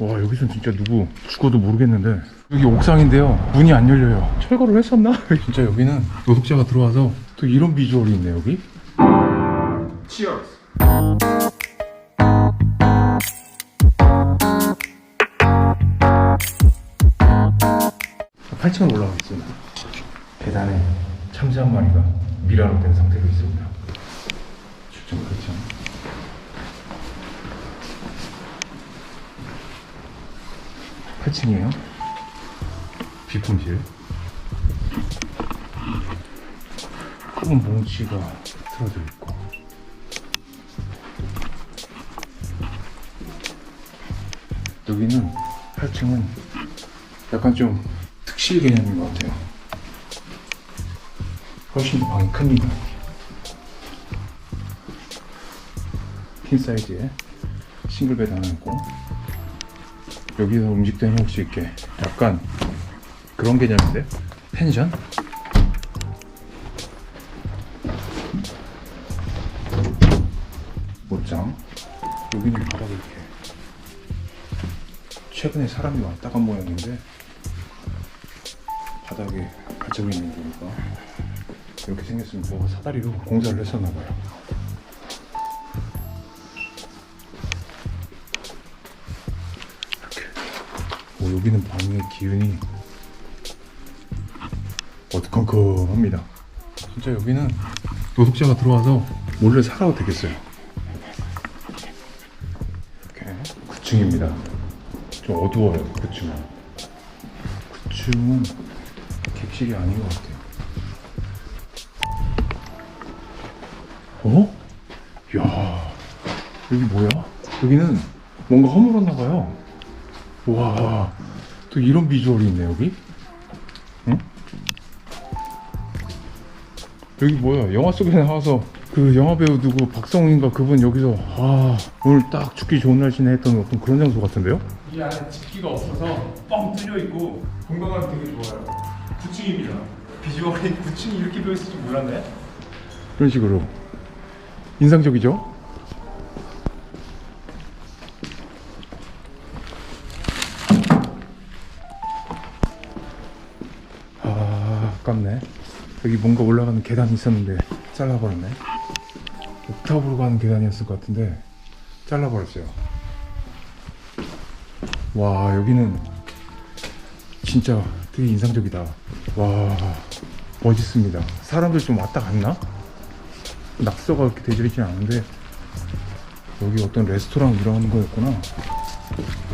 와 여기선 진짜 누구 죽어도 모르겠는데. 여기 옥상인데요. 문이 안 열려요. 철거를 했었나? 진짜 여기는 노숙자가 들어와서 또 이런 비주얼이 있네 여기. Cheers. 자, 8층 올라가 있습니다. 계단에 참새 한 마리가 미라로 된 상태로 있습니다. 출장 그렇죠 8층이에요. 비품실. 큰 뭉치가 들어져 있고. 여기는 8층은 약간 좀 특실 개념인 것 같아요. 훨씬 더 방이 큽니다. 킹 사이즈에 싱글 베드 하나 있고. 여기서 음식도 해먹을 수 있게. 약간 그런 개념인데? 펜션? 옷장. 여기는 바닥에 이렇게 최근에 사람이 왔다 간 모양인데 바닥에 발자국이 있는 거니까 이렇게 생겼으면 뭐가 사다리로 공사를 했었나 봐요 오, 여기는 방의 기운이 어두컴컴합니다. 진짜 여기는 노숙자가 들어와서 몰래 살아도 되겠어요. 이렇게 9층입니다. 좀 어두워요, 9층은. 9층은 객실이 아닌 것 같아요. 어? 야 여기 뭐야? 여기는 뭔가 허물었나 봐요. 와, 또 이런 비주얼이 있네, 여기? 응? 여기 뭐야, 영화 속에 나와서 그 영화배우 누구 박성훈인가 그분 여기서, 아, 오늘 딱 죽기 좋은 날씨네 했던 어떤 그런 장소 같은데요? 이 안에 집기가 없어서 뻥 뚫려 있고 공간감이 되게 좋아요. 9층입니다. 비주얼이 9층이 이렇게 있을 줄 몰랐네? 이런 식으로. 인상적이죠? 아, 아깝네. 여기 뭔가 올라가는 계단이 있었는데 잘라버렸네. 옥탑으로 가는 계단이었을 것 같은데 잘라버렸어요. 와, 여기는 진짜 되게 인상적이다. 와, 멋있습니다. 사람들 좀 왔다 갔나? 낙서가 그렇게 되져 있진 않은데 여기 어떤 레스토랑 이런 거였구나.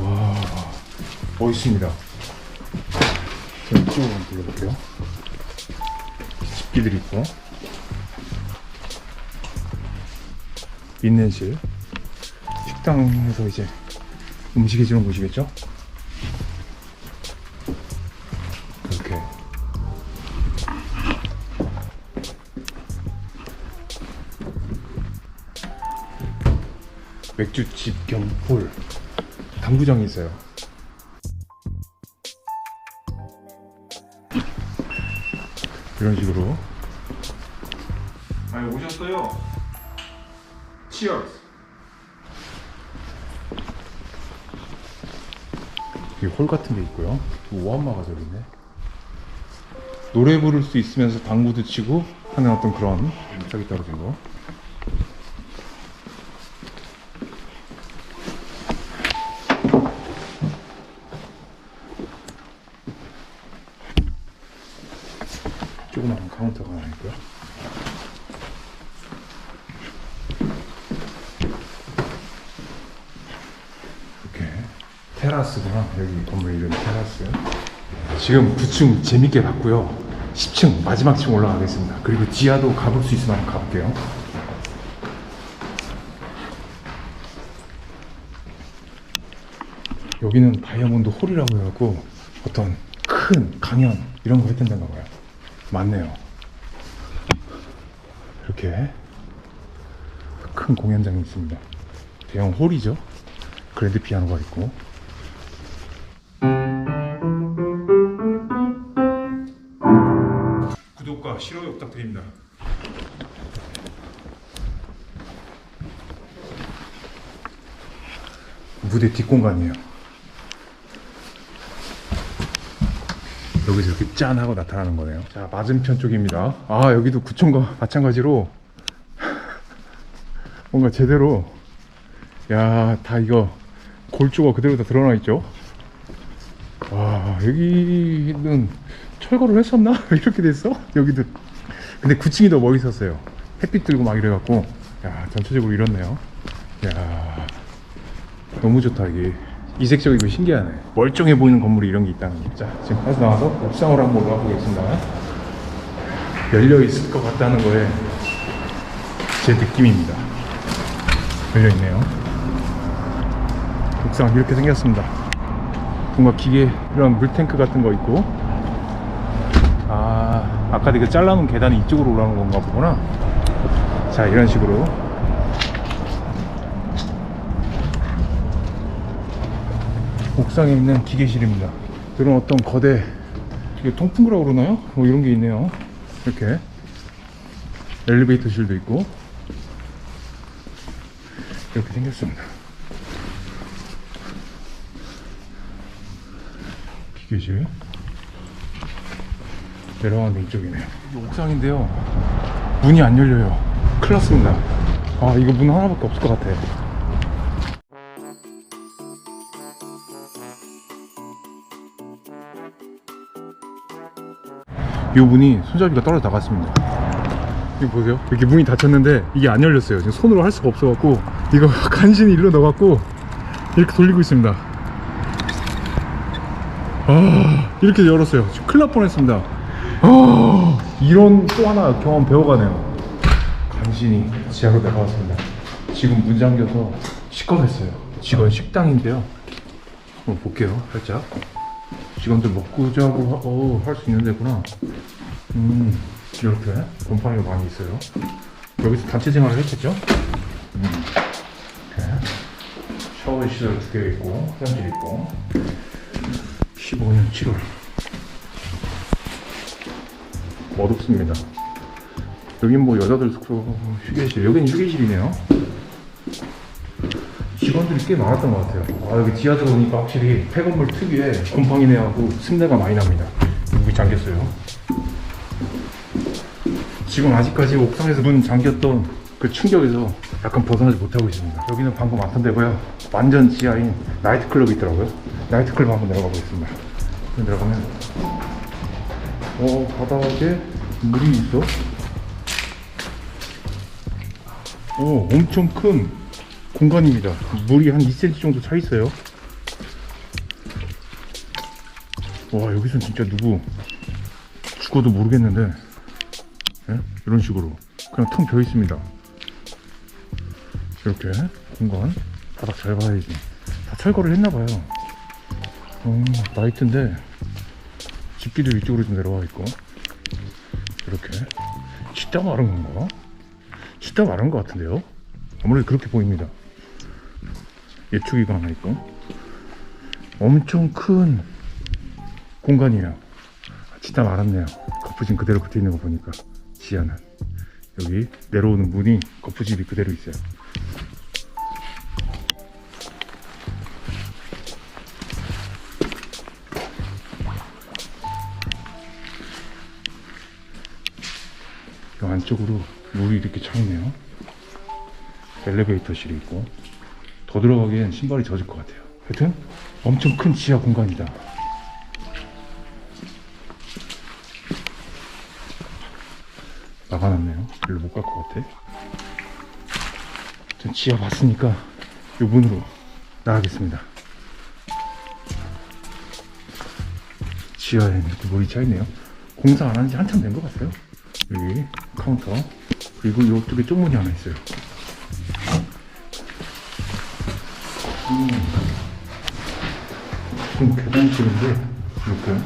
와, 멋있습니다. 자, 이쪽으로 한번 불러볼게요. 집기들이 있고. 인내실. 식당에서 이제 음식 해주는 곳이겠죠? 이렇게. 맥주집 겸 홀. 당구장이 있어요 이런 식으로. 아 오셨어요? 치얼스 여기 홀 같은 게 있고요. 오한마가 저기 있네. 노래 부를 수 있으면서 당구도 치고 하는 어떤 그런 짝이 떨어진 거 조그마한 카운터가 하나 있고요 이렇게 테라스구나. 여기 건물 이름 테라스. 지금 9층 재밌게 봤고요. 10층 마지막 층 올라가겠습니다. 그리고 지하도 가볼 수 있으면 한번 가볼게요. 여기는 다이아몬드 홀이라고 해갖고 어떤 큰 강연 이런 거 했던 데인가 봐요? 맞네요. 이렇게 큰 공연장이 있습니다. 대형 홀이죠. 그랜드 피아노가 있고 실어 부탁드립니다. 무대 뒷공간이에요. 여기서 이렇게 짠 하고 나타나는 거네요. 자, 맞은편 쪽입니다. 아, 여기도 구청과 마찬가지로 뭔가 제대로 야, 다 이거 골조가 그대로 다 드러나 있죠. 와, 여기는 철거를 했었나? 왜 이렇게 됐어? 여기도. 근데 9층이 더 멋있었어요. 햇빛 들고 막 이래갖고. 야, 전체적으로 이렇네요. 야, 너무 좋다, 이게. 이색적이고 신기하네. 멀쩡해 보이는 건물이 이런 게 있다는 게. 자, 지금 해서 나와서 옥상으로 한번 올라가 보겠습니다. 열려 있을 것 같다는 거에 제 느낌입니다. 열려 있네요. 옥상 이렇게 생겼습니다. 뭔가 기계 이런 물탱크 같은 거 있고 아 아까 그 잘라놓은 계단이 이쪽으로 올라오는 건가 보구나. 자 이런 식으로. 옥상에 있는 기계실입니다. 이런 어떤 거대 이게 통풍구라고 그러나요? 뭐 이런 게 있네요. 이렇게. 엘리베이터실도 있고. 이렇게 생겼습니다. 기계실 내려가는 이쪽이네요. 이거 옥상인데요. 문이 안 열려요. 큰일 났습니다. 아 이거 문 하나밖에 없을 것 같아. 이 문이 손잡이가 떨어져 나갔습니다. 이거 보세요. 이렇게 문이 닫혔는데 이게 안 열렸어요. 지금 손으로 할 수가 없어 갖고 이거 간신히 일로 넣어 갖고 이렇게 돌리고 있습니다. 아 이렇게 열었어요. 지금 큰일 날 뻔했습니다 아 이런 또 하나 경험 배워가네요. 간신히 지하로 내려왔습니다. 지금 문 잠겨서 시끄럽했어요. 직원 식당인데요. 한번 볼게요 살짝. 직원들 먹고 자고 할 수 있는 데구나. 음 이렇게 곰팡이가 많이 있어요. 여기서 단체 생활을 했겠죠? 음, 이렇게 샤워 시설 두개 있고 화장실 있고. 15년 7월 멋없습니다. 여긴 뭐 여자들 숙소 휴게실 여긴 휴게실이네요. 직원들이 꽤 많았던 것 같아요. 아 여기 지하 들어오니까 확실히 폐건물 특유의 곰팡이네하고 습내가 많이 납니다. 여기 잠겼어요. 지금 아직까지 옥상에서 문 잠겼던 그 충격에서 약간 벗어나지 못하고 있습니다. 여기는 방금 왔던 데고요. 완전 지하인 나이트클럽이 있더라고요. 나이트클럽 한번 내려가 보겠습니다. 내려가면 어 바닥에 물이 있어 오 엄청 큰 공간입니다. 물이 한 2cm 정도 차 있어요. 와 여기선 진짜 누구 죽어도 모르겠는데 예? 이런 식으로 그냥 텅 비어 있습니다. 이렇게 공간 바닥 잘 봐야지. 다 철거를 했나봐요. 어, 나이트인데 집기도 이쪽으로 좀 내려와 있고 이렇게. 진짜 마른 건가? 진짜 마른 것 같은데요? 아무래도 그렇게 보입니다. 예축이가 하나 있고. 엄청 큰 공간이에요. 진짜 말았네요. 거푸집 그대로 붙어 있는 거 보니까. 지하는 여기 내려오는 문이 거푸집이 그대로 있어요 안쪽으로 물이 이렇게 차 있네요. 엘리베이터실이 있고. 더 들어가기엔 신발이 젖을 것 같아요. 하여튼 엄청 큰 지하 공간이다. 막아놨네요. 별로 못 갈 것 같아. 전 지하 봤으니까 요 문으로 나가겠습니다. 지하에 이렇게 물이 차있네요. 공사 안 한 지 한참 된 것 같아요. 여기 카운터. 그리고 이쪽에 쪽문이 하나 있어요. 음. 지금 계단실인데 이렇게.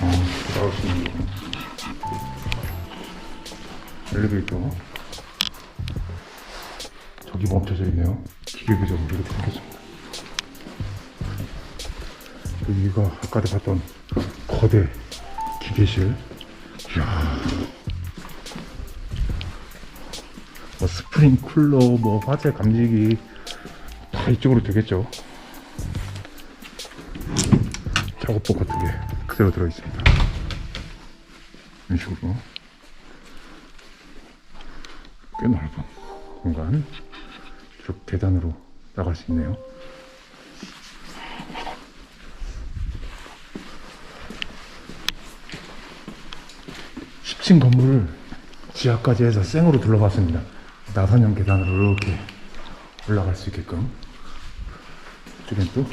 아, 나올 수 있는 거. 엘리베이터. 저기 멈춰져 있네요. 기계 규정으로 이렇게 생겼습니다 여기가 아까 봤던 거대 기계실 이야 뭐 스프링 쿨러 뭐 화재 감지기 다 이쪽으로 되겠죠. 작업복 같은 게 그대로 들어있습니다. 이런 식으로 꽤 넓은 공간 쭉 계단으로 나갈 수 있네요. 10층 건물을 지하까지 해서 생으로 둘러봤습니다. 나선형 계단으로 이렇게 올라갈 수 있게끔. 이쪽엔 또.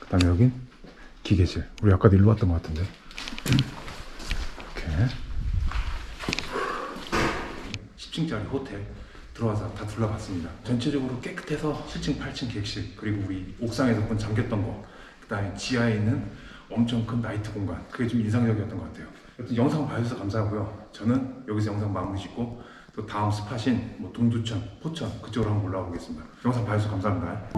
그 다음에 여긴 기계실. 우리 아까도 일로 왔던 것 같은데. 이렇게. 10층짜리 호텔 들어와서 다 둘러봤습니다. 전체적으로 깨끗해서 7층, 8층 객실 그리고 우리 옥상에서 본 잠겼던 거 그 다음에 지하에 있는 엄청 큰 나이트 공간. 그게 좀 인상적이었던 것 같아요. 여튼 영상 봐주셔서 감사하고요. 저는 여기서 영상 마무리 짓고 또 다음 스팟인 뭐 동두천, 포천 그쪽으로 한번 올라가 보겠습니다. 영상 봐주셔서 감사합니다.